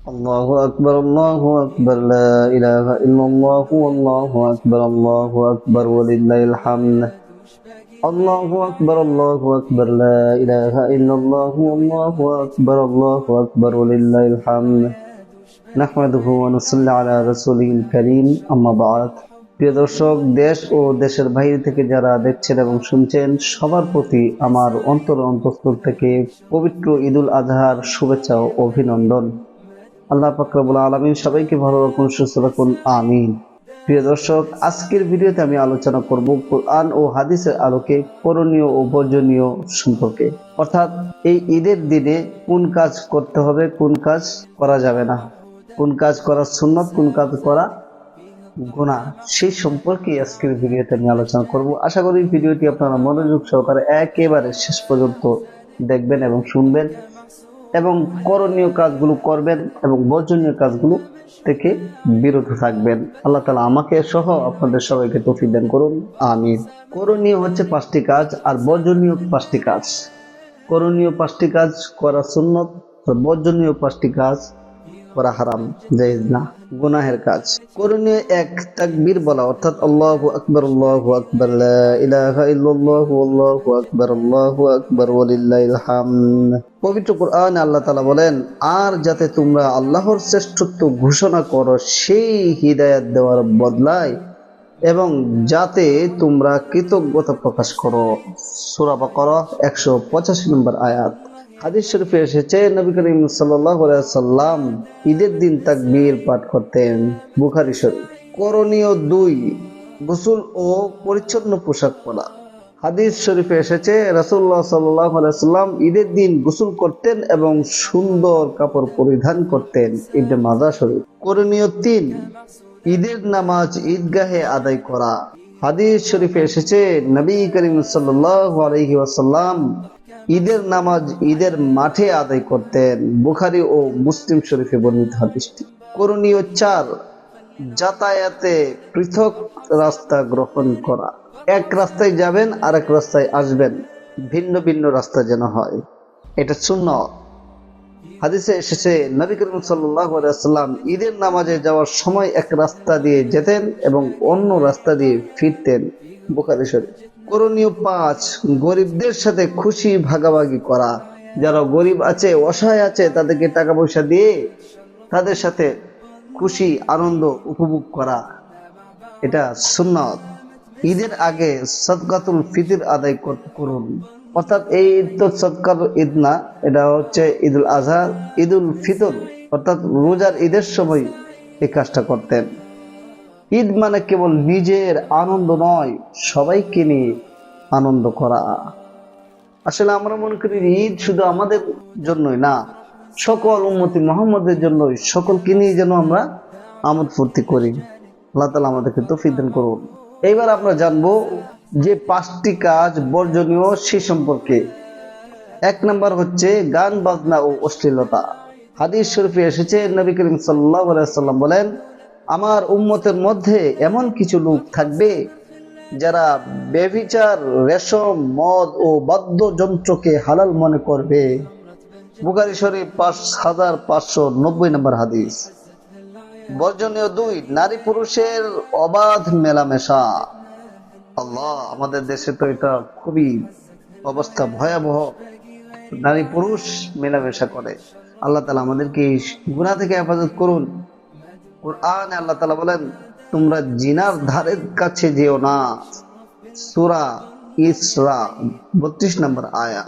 الله أكبر الله أكبر لا إله إلا الله والله أكبر الله أكبر ولله الحمد الله أكبر الله أكبر لا إله إلا الله والله أكبر الله أكبر ولله الحمد نحمده ونصلي على رسوله الكريم أما بعد প্রিয় দর্শক দেশ ও দেশের বাইরে থেকে যারা দেখছেন এবং শুনছেন সবার প্রতি আমার অন্তর অন্তঃস্থল থেকে পবিত্র ঈদুল আজহার শুভেচ্ছা ও অভিনন্দন আল্লাহ পাকরাবুল আলমিন সবাইকে ভালো রাখুন, সুস্থ রাখুন, আমিন। প্রিয় দর্শক, আজকের ভিডিওতে আমি আলোচনা করব কোরআন ও হাদিসের আলোকে করণীয় ও বর্জনীয় সম্পর্কে। অর্থাৎ এই ঈদের দিনে কোন কাজ করতে হবে, কোন কাজ করা যাবে না? কোন কাজ করা সুন্নত, কোন কাজ করা গুণা সেই সম্পর্কে আজকের ভিডিওতে আমি আলোচনা করব। আশা করি ভিডিওটি আপনারা মনোযোগ সহকারে একেবারে শেষ পর্যন্ত দেখবেন এবং শুনবেন। এবং করণীয় কাজগুলো করবেন এবং বর্জনীয় কাজগুলো থেকে বিরত থাকবেন। আল্লাহ তালা আমাকে সহ আপনাদের সবাইকে তফিক দান করুন। আমি করণীয় হচ্ছে পাঁচটি কাজ আর বর্জনীয় পাঁচটি কাজ। করণীয় পাঁচটি কাজ করা সুন্নত, আর বর্জনীয় পাঁচটি কাজ করা হারাম, জায়েজ না, গুনাহের কাজ। করণীয় এক, তাকবীর বলা, অর্থাৎ আল্লাহু আকবার আল্লাহু আকবার, লা ইলাহা ইল্লাল্লাহু, আল্লাহু আকবার আল্লাহু আকবার, ওয়ালিল্লাহিল হামদ। পবিত্র কোরআনে আল্লাহ তাআলা বলেন, আর যাতে তোমরা আল্লাহর শ্রেষ্ঠত্ব ঘোষণা করো, সেই হিদায়াত দেওয়ার বদলায় এবং যাতে তোমরা কৃতজ্ঞতা প্রকাশ করো। সূরা বাকারা 185 নম্বর আয়াত। হাদিস শরীফে এসেছে, নবী করিম সাল্লাম ঈদের দিন তাক তাকবীর পাঠ করতেন বুখারি শরীফ। করণীয় দুই, গোসল ও পরিচ্ছন্ন পোশাক পরা। হাদিস শরীফে এসেছে রাসুল্লাহ সাল্লাম ঈদের দিন গোসল করতেন এবং সুন্দর কাপড় পরিধান করতেন ইবনে মাজা শরীফ। করণীয় তিন, ঈদের নামাজ ঈদগাহে আদায় করা। হাদিস শরীফে এসেছে, নবী করিম ওয়াসাল্লাম ঈদের নামাজ ঈদের মাঠে আদায় করতেন। বুখারি ও মুসলিম শরীফে বর্ণিত হাদিসটি। করণীয় চার, যাতায়াতে পৃথক রাস্তা গ্রহণ করা। এক রাস্তায় যাবেন আর এক রাস্তায় আসবেন। ভিন্ন ভিন্ন রাস্তা যেন হয়। এটা শূন্য হাদিসে এসেছে, নবী করিম সাল্লাম ঈদের নামাজে যাওয়ার সময় এক রাস্তা দিয়ে যেতেন এবং অন্য রাস্তা দিয়ে ফিরতেন বুখারি শরীফ। করণীয় পাঁচ, গরিবদের সাথে খুশি ভাগাভাগি করা। যারা গরিব আছে, অসহায় আছে, তাদেরকে টাকা পয়সা দিয়ে তাদের সাথে খুশি, আনন্দ উপভোগ করা। এটা সুন্নত। ঈদের আগে সদকাতুল ফিতির আদায় করুন। অর্থাৎ এই ঈদ তো সদকার ঈদ না, এটা হচ্ছে ঈদুল আজহা, ঈদুল ফিতর। অর্থাৎ রোজার ঈদের সময় এই কাজটা করতেন। ঈদ মানে কেবল নিজের আনন্দ নয়, সবাইকে নিয়ে আনন্দ করা। আসলে আমরা মনে করি ঈদ শুধু আমাদের জন্যই না, সকল উন্মতি মোহাম্মদের জন্যই, সকলকে নিয়ে যেন আমরা আমোদ ফুর্তি করি। আল্লাহ তালা আমাদেরকে তৌফিক দান করুন। এইবার আমরা জানব যে পাঁচটি কাজ বর্জনীয় সে সম্পর্কে। এক নম্বর হচ্ছে গান, বাজনা ও অশ্লীলতা। হাদিস শরীফে এসেছে, নবী করিম সাল্লাহ সাল্লাম বলেন, আমার উম্মতের মধ্যে এমন কিছু লোক থাকবে যারা বেবিচার রেশম, মদ ও বাদ্যযন্ত্রকে হালাল মনে করবে। বুখারি শরীফ পাঁচ হাজার পাঁচশো নব্বই নম্বর হাদিস। বর্জনীয় দুই, নারী পুরুষের অবাধ মেলামেশা। আল্লাহ, আমাদের দেশে তো এটা খুবই অবস্থা ভয়াবহ। নারী পুরুষ মেলামেশা করে। আল্লাহ তালা আমাদেরকে গুণা থেকে হেফাজত করুন। কোরআন আল্লাহ তালা বলেন, তোমরা জিনার ধারের কাছে যেও না। সুরা ইসরা, বত্রিশ নম্বর আয়া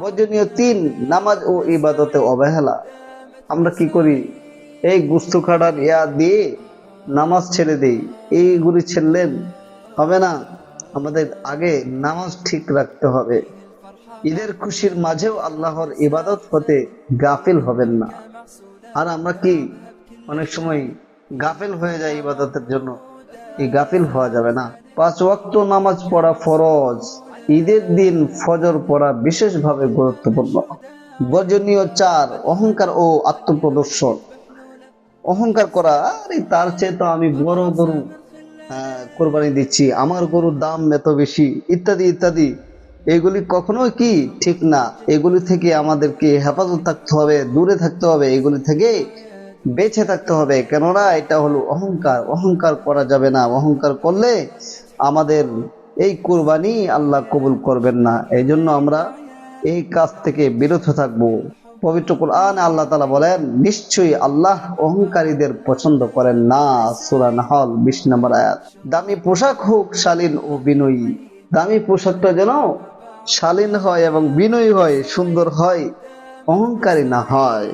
বর্জনীয় তিন, নামাজ ও ইবাদতে অবহেলা। আমরা কি করি? এই গুস্তু খাড়ার ইয়া দিয়ে নামাজ ছেড়ে দিই। এইগুলি ছেড়লেন হবে না। আমাদের আগে নামাজ ঠিক রাখতে হবে। ঈদের খুশির মাঝেও আল্লাহর ইবাদত হতে গাফিল হবেন না। আর আমরা কি অনেক সময় গাফিল হয়ে যায় ইবাদতের জন্য? এই গাফিল হওয়া যাবে না। পাঁচ ওয়াক্ত নামাজ পড়া ফরজ। ঈদের দিন ফজর পড়া বিশেষভাবে গুরুত্বপূর্ণ। বর্জনীয় চার, অহংকার ও আত্মপ্রদর্শন। অহংকার করা আরে তার চেয়ে তো আমি বড় গরু আহ, কোরবানি দিচ্ছি আমার গরুর দাম এত বেশি ইত্যাদি ইত্যাদি। এগুলি কখনো কি ঠিক না? এগুলি থেকে আমাদেরকে হেফাজত থাকতে হবে দূরে থাকতে হবে এগুলি থেকে বেঁচে থাকতে হবে কেননা এটা হলো অহংকার। অহংকার করা যাবে না। অহংকার করলে আমাদের এই কোরবানি আল্লাহ কবুল করবেন না। এই জন্য আমরা এই কাজ থেকে বিরত থাকব। পবিত্র কোরআন আল্লাহ তালা বলেন, নিশ্চয়ই আল্লাহ অহংকারীদের পছন্দ করেন না। সুরান হল বিশ নম্বর আয়াত। দামি পোশাক হোক, শালীন ও বিনয়ী। দামি পোশাকটা যেন শালীন হয় এবং বিনয়ী হয়, সুন্দর হয়, অহংকারী না হয়।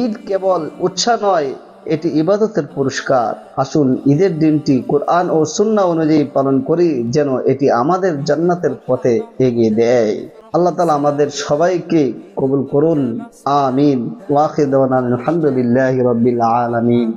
ঈদ কেবল উৎসাহ নয়, এটি ইবাদতের পুরস্কার। আসুন, ঈদের দিনটি কোরআন ও সুন্না অনুযায়ী পালন করি, যেন এটি আমাদের জান্নাতের পথে এগিয়ে দেয়। আল্লাহ তালা আমাদের সবাইকে কবুল করুন আমিন। ওয়াকিদান আলহামদুলিল্লাহ রবিল আলমিন।